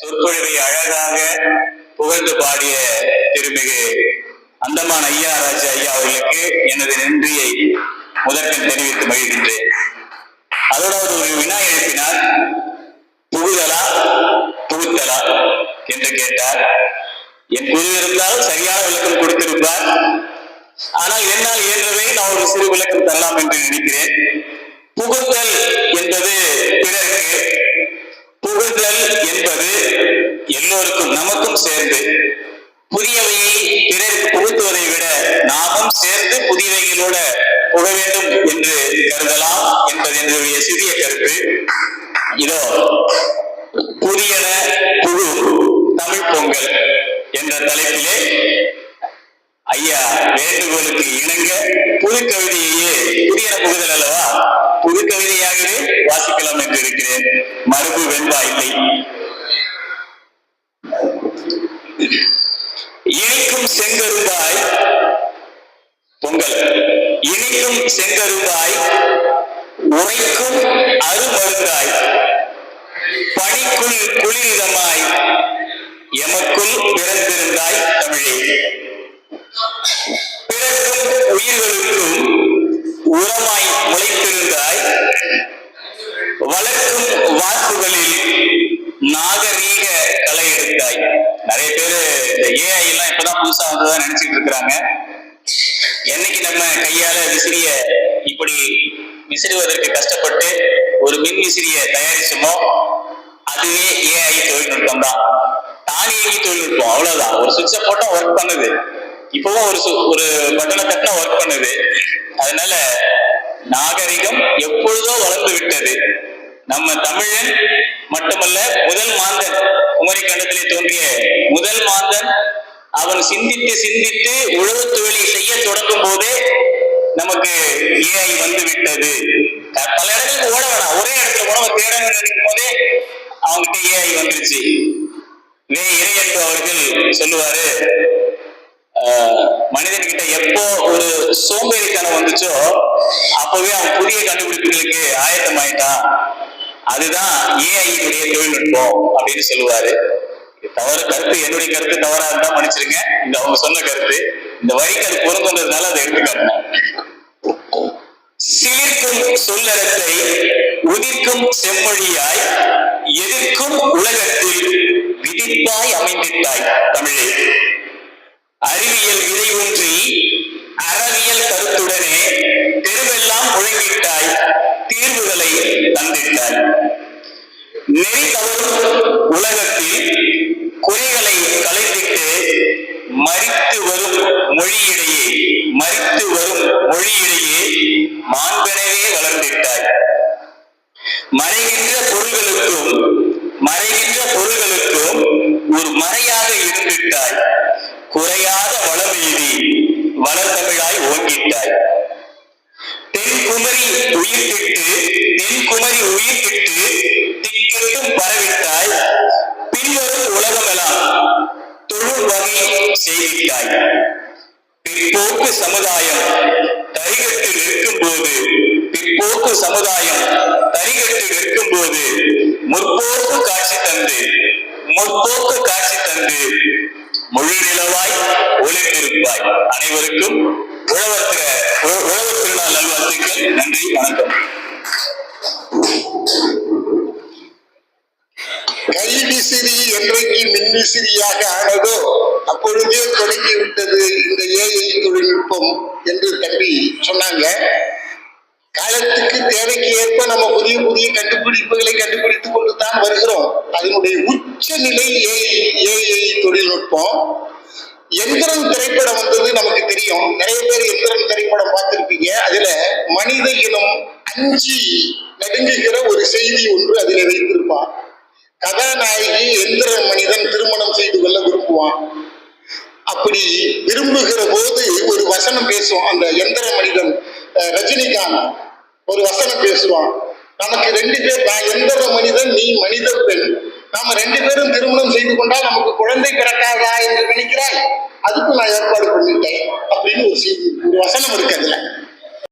சொற்பொழிவை அழகாக புகழ்ந்து பாடிய திருமிகு அந்தமான் ஐயா ராஜா ஐயா அவர்களுக்கு எனது நன்றியை முதற்கண் தெரிவித்து மகிழ்கின்றேன். அதோட ஒரு வினா எழுப்பினார் புகுதலா புகுத்தலா? என்று கேட்டார். என் குரு இருந்தால் சரியான விளக்கம் கொடுத்திருப்பார். ஆனால் என்னால் இயன்றதை நான் ஒரு சிறு விளக்கம் தரலாம் என்று நினைக்கிறேன். புகுத்தல் என்பது பிறருக்கு புகுதல் என்பது எல்லோருக்கும் நமக்கும் சேர்ந்து புதியவையை பிறருக்கு புகுத்துவதை விட நாமும் சேர்ந்து புதியவைகளோட புக வேண்டும் என்று கருதலாம் என்பது என்னுடைய சிறிய கருத்து. இதோ புதியன புழு தமிழ் பொங்கல் என்ற தலைப்பிலே ஐயா வேண்டுகோளுக்கு இணங்க புது கவிதையே புதிய புகுதல் அல்லவா? புது கவிதையாகவே வாசிக்கலாம் என்று இருக்கிறேன். மரபு வெண்பா இல்லை இனிக்கும் செங்கருந்தாய். பொங்கல். இனிக்கும் செங்கருந்தாய் உரைக்கும் அருமருந்தாய் பணிக்குள் குளிரிதமாய் எமக்குள் பிறந்திருந்தாய் தமிழே. பிறக்கும் உயிர்களுக்கும் நிறைய பேரு இந்த ஏஐ எல்லாம் இப்பதான் புதுசா வந்ததா நினைச்சிட்டு இருக்கிறாங்க. என்னைக்கு நம்ம கையால விசிறிய இப்படி விசிறுவதற்கு கஷ்டப்பட்டு ஒரு மின் விசிறிய தயாரிச்சோமோ அதுவே ஏஐ தொழில்நுட்பம் தான். தானியங்கி தொழில்நுட்பம் அவ்வளவுதான். ஒரு சுவிட்சை போட்டா ஒர்க் பண்ணுது. இப்பவும் ஒரு சு- ஒரு பட்டனை தட்டினா ஒர்க் பண்ணுது. அதனால நாகரிகம் எப்பொழுதோ வளர்ந்து விட்டது. நம்ம தமிழன் மட்டுமல்ல முதல் மாந்தன் குமரி கண்டத்திலே தோன்றிய முதல் மாந்தன் அவன் சிந்தித்து சிந்தித்து உழவு தொழிலை செய்ய தொடங்கும் போதே நமக்கு ஏஐ வந்து விட்டது. பல இடங்களுக்கு ஓட வேணாம். ஒரே இடத்துல உணவை தேட நினைக்கும் போதே அவங்ககிட்ட ஏஐ வந்துருச்சு. வே இறையன்பு அவர்கள் சொல்லுவாரு ஆஹ், மனிதன்கிட்ட எப்போ ஒரு சோம்பேறித்தனம் வந்துச்சோ அப்பவே அவன் புதிய கண்டுபிடிப்புகளுக்கு ஆயத்தமாயிட்டான். அதுதான் ஏஐ உடைய தொழில்நுட்பம் அப்படின்னு சொல்லுவாரு. தவறு கருத்து. என்னுடைய கருத்து தவறா இருந்தா மன்னிச்சிருங்க. இந்த அவங்க சொன்ன கருத்து. இந்த வரிக்கு அது பொருந்ததுனால அதை எடுத்து சிலிர்க்கும் சொல்லறத்தை உதிர்க்கும் செம்மொழியாய் எதிர்க்கும் உலகத்தில் விதிப்பாய் அமைந்திட்டாய் தமிழே. அறிவியல் விதை ஒன்றி அறவியல் கருத்துடனே தெருவெல்லாம் முழங்கிட்டாய் தீர்வுகளை தந்திட்டாய். நெறி தவறும் உலகத்தில் குறிகளை கலைத்திட்டு மறித்து வரும் மொழியிடையே மறித்து வரும் மொழியிடையே மாண்பனவே வளர்ந்திட்டாய். மறைகின்ற பொருள்களுக்கும் மறைகின்ற பொருள்களுக்கும் ஒரு மறையாக இருந்திட்டாய் குறையாத வளமீதி வளர்தமிழாய் ஓங்கிட்டாய். தென்குமரி உயிர்த்திட்டு தென்குமரி உயிர்த்திட்டு செய்திட்டாய் பிற்போக்கு சமுதாயம் தரிகட்டு நிற்கும் போது பிற்போக்கு சமுதாயம் தரிகட்டு நிற்கும் போது முற்போக்கு காட்சி தந்து முற்போக்கு காட்சி தந்து மொழி நிலவாய் ஒளிந்திருப்பாய். அனைவருக்கும் உழவர் திரு- உழவர் திருநாள் நல்வாழ்த்துக்கள். நன்றி வணக்கம். கைவிசிறி என்றைக்கு மின்விசிறியாக ஆனதோ அப்பொழுதே தொடங்கிவிட்டது. இந்த ஏஐ தொழில்நுட்பம் என்று தம்பி சொன்னாங்க. காலத்துக்கு தேவைக்கு ஏற்ப நம்ம புதிய புதிய கண்டுபிடிப்புகளை கண்டுபிடித்துக் கொண்டு தான் வருகிறோம். அதனுடைய உச்ச நிலை ஏஐ ஏஐ தொழில்நுட்பம். எந்திரம் திரைப்படம் வந்தது நமக்கு தெரியும். நிறைய பேர் எந்திரம் திரைப்படம் பார்த்திருப்பீங்க. அதுல மனித இனம் அஞ்சி நடுங்குகிற ஒரு செய்தி ஒன்று அதில் வைத்திருப்பான் கதாநாயகி எந்திர மனிதன் திருமணம் செய்து கொள்ள விரும்புவான். அப்படி விரும்புகிற போது ஒரு வசனம் பேசுவான். அந்த எந்திர மனிதன் ரஜினிகாந்த் ஒரு வசனம் பேசுவான். நமக்கு ரெண்டு பேர் நான் எந்திர மனிதன் நீ மனித பெண். நாம ரெண்டு பேரும் திருமணம் செய்து கொண்டால் நமக்கு குழந்தை பிறக்காதா என்று நினைக்கிறாய்? அதுக்கு நான் ஏற்பாடு பண்ணிட்டேன். அப்படின்னு ஒரு செய்தி ஒரு வசனம் இருக்கு அதுல.